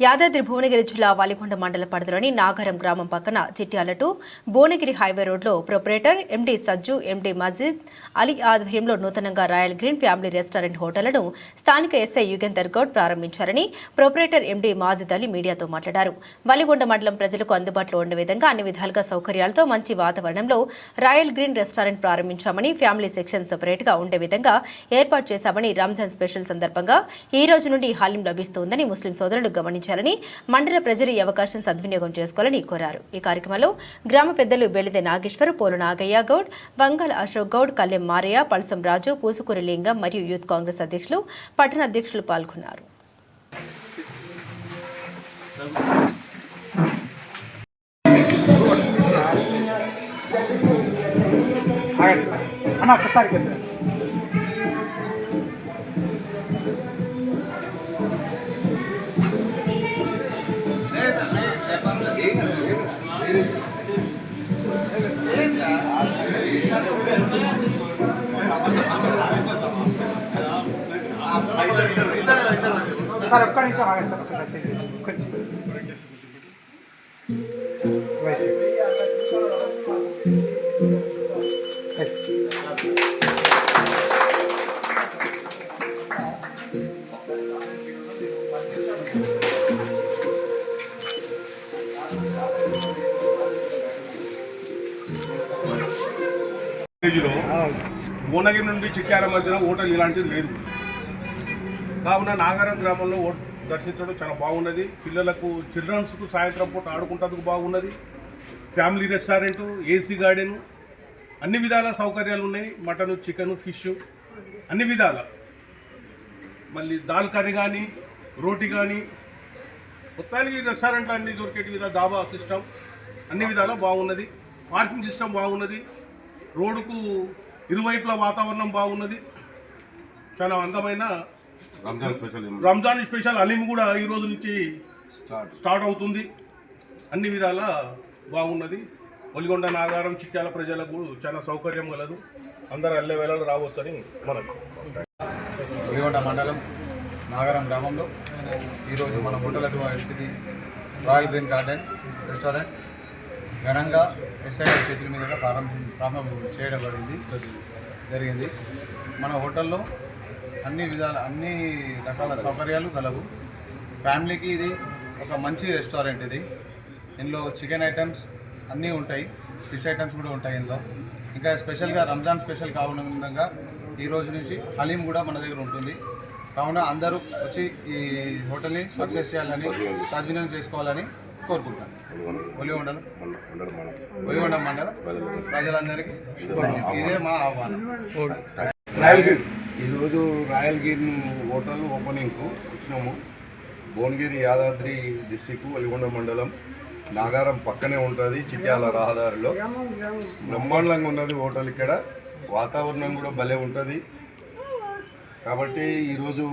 యాదాద్రి భువనగిరి జిల్లా వాలికొండ మండల పరిధిలోని నాగరం గ్రామం పక్కన చిట్యాల టు భువనగిరి హైవే రోడ్లో proprietor MD Sajju MD Majeed Ali ఆధ్వర్యంలో నూతనంగా రాయల్ గ్రీన్ ఫ్యామిలీ రెస్టారెంట్ హోటళ్ళను స్థానిక ఎస్ఐ యుగేందర్ గౌడ్ ప్రారంభించారని ప్రొపరేటర్ ఎండి మాజిద్ అలీ మీడియాతో మాట్లాడారు. వలిగొండ మండలం ప్రజలకు అందుబాటులో ఉండే విధంగా అన్ని విధాలుగా సౌకర్యాలతో మంచి వాతావరణంలో రాయల్ గ్రీన్ రెస్టారెంట్ ప్రారంభించామని ఫ్యామిలీ సెక్షన్ సెపరేట్గా ఉండే విధంగా ఏర్పాటు చేశామని రంజాన్ స్పెషల్ సందర్భంగా ఈ రోజు నుండి హాలిం లభిస్తోందని ముస్లిం సోదరులు గమనించారు. గమనించారని మండల ప్రజలు ఈ అవకాశం సద్వినియోగం చేసుకోవాలని కోరారు. ఈ కార్యక్రమంలో గ్రామ పెద్దలు బెలిదే నాగేశ్వర్ పోలు నాగయ్య గౌడ్ వంగాల అశోక్ గౌడ్ కల్లెం మారయ్య పల్సం రాజు పూసుకూరి లింగం మరియు యూత్ కాంగ్రెస్ అధ్యక్షులు పట్టణ అధ్యక్షులు పాల్గొన్నారు. అన్న ఒకసారి సార్ ఒక్క నిమిషం ఆగండి సార్. విలేజ్లో భువనగిరి నుండి చిట్యాల మధ్యన హోటల్ ఇలాంటిది లేదు. కావున నాగారం గ్రామంలో దర్శించడం చాలా బాగున్నది. పిల్లలకు చిల్డ్రన్స్కు సాయంత్రం పూట ఆడుకుంటందుకు బాగున్నది. ఫ్యామిలీ రెస్టారెంటు ఏసీ గార్డెను అన్ని విధాల సౌకర్యాలు ఉన్నాయి. మటను చికెను ఫిష్ అన్ని విధాల. మళ్ళీ దాల్ కర్రీ కానీ రోటీ కానీ మొత్తానికి రెస్టారెంట్లు అన్ని దొరికేటి విధంగా దాబా సిస్టమ్ అన్ని విధాలా బాగున్నది. పార్కింగ్ సిస్టమ్ బాగున్నది. రోడ్డుకు ఇరువైపుల వాతావరణం బాగున్నది. చాలా అందమైన రంజాన్ స్పెషల్ ఏం- రంజాన్ స్పెషల్ అలీం కూడా ఈ రోజు నుంచి స్టార్ట్. అవుతుంది. అన్ని విధాల బాగున్నది. ఒలిగొండ నాగారం చిట్యాల ప్రజలకు చాలా సౌకర్యం కలదు అందరు అల్లే వేళలు రావచ్చని మనకు. పులిగొండ మండలం నాగరం గ్రామంలో ఈరోజు మన హోటల్కు ఇంటిది రాయల్ గ్రీన్ గార్డెన్ రెస్టారెంట్ ఘనంగా ఎస్ఐ చేతుల మీదుగా ప్రారంభం ప్రారంభం చేయడం జరిగింది. జరిగింది. మన హోటల్లో అన్ని విధాల అన్ని రకాల సౌకర్యాలు కలవు. ఫ్యామిలీకి ఇది ఒక మంచి రెస్టారెంట్ ఇది. ఇందులో చికెన్ ఐటమ్స్ అన్నీ ఉంటాయి. ఫిష్ ఐటమ్స్ కూడా ఉంటాయి ఇందులో. ఇంకా స్పెషల్గా రంజాన్ స్పెషల్ కావునంగా ఈ రోజు నుంచి హలీం కూడా మన దగ్గర ఉంటుంది. కావున అందరూ వచ్చి ఈ హోటల్ని సక్సెస్ చేయాలని సద్వినియోగం చేసుకోవాలని కోరుకుంటాను ఒలిగొండలు ఉండడం మనం ప్రజలందరికీ ఇదే మా ఆహ్వానం. ఈరోజు రాయల్ హోటల్ ఓపెనింగ్కు వచ్చినాము. భువనగిరి యాదాద్రి డిస్టిక్ వెలిగొండ మండలం నాగారం పక్కనే ఉంటుంది చిట్యాల రహదారిలో. బ్రహ్మాండంగా ఉన్నది హోటల్ ఇక్కడ. వాతావరణం కూడా భలే ఉంటుంది. కాబట్టి ఈరోజు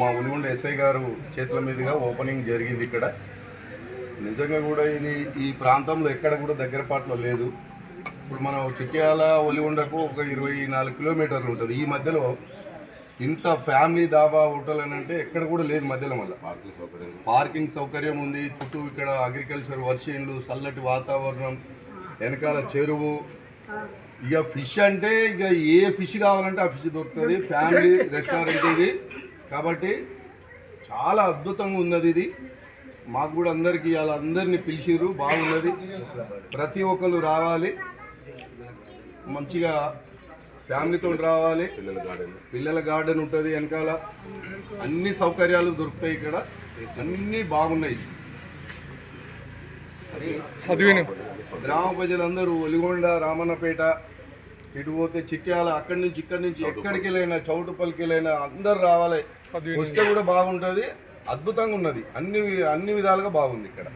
మా ఉలిగొండ ఎస్ఐ గారు చేతుల మీదుగా ఓపెనింగ్ జరిగింది ఇక్కడ. నిజంగా కూడా ఇది ఈ ప్రాంతంలో ఎక్కడ కూడా దగ్గరపాట్లో లేదు. ఇప్పుడు మనం చిట్యాల ఒలిగొండకు ఒక ఇరవై నాలుగు కిలోమీటర్లు ఉంటుంది. ఈ మధ్యలో ఇంత ఫ్యామిలీ దాబా హోటల్ అని అంటే ఎక్కడ కూడా లేదు మధ్యలో మళ్ళీ. పార్కింగ్ సౌకర్యం. పార్కింగ్ సౌకర్యం ఉంది చుట్టూ ఇక్కడ అగ్రికల్చర్ వర్షన్లు చల్లటి వాతావరణం వెనకాల చెరువు. ఇక ఫిష్ అంటే ఇక ఏ ఫిష్ కావాలంటే ఆ ఫిష్ దొరుకుతుంది. ఫ్యామిలీ రెస్టారెంట్ ఇది. కాబట్టి చాలా అద్భుతంగా ఉన్నది ఇది. మాకు కూడా అందరికీ వాళ్ళ అందరినీ పిలిచిర్రు. బాగున్నది. ప్రతి ఒక్కరు రావాలి. మంచిగా ఫ్యామిలీతో రావాలి. పిల్లల గార్డెన్. పిల్లల గార్డెన్ ఉంటుంది వెనకాల. అన్ని సౌకర్యాలు దొరుకుతాయి ఇక్కడ. అన్నీ బాగున్నాయి. గ్రామ ప్రజలందరూ ఒలిగొండ రామన్నపేట ఇటు పోతే చిక్యాల అక్కడి నుంచి ఇక్కడి నుంచి ఎక్కడికి వెళ్ళైనా చౌటుపల్లికి వెళ్ళైనా అందరు రావాలి. వస్తే కూడా బాగుంటుంది. అద్భుతంగా ఉన్నది. అన్ని అన్ని విధాలుగా బాగుంది ఇక్కడ.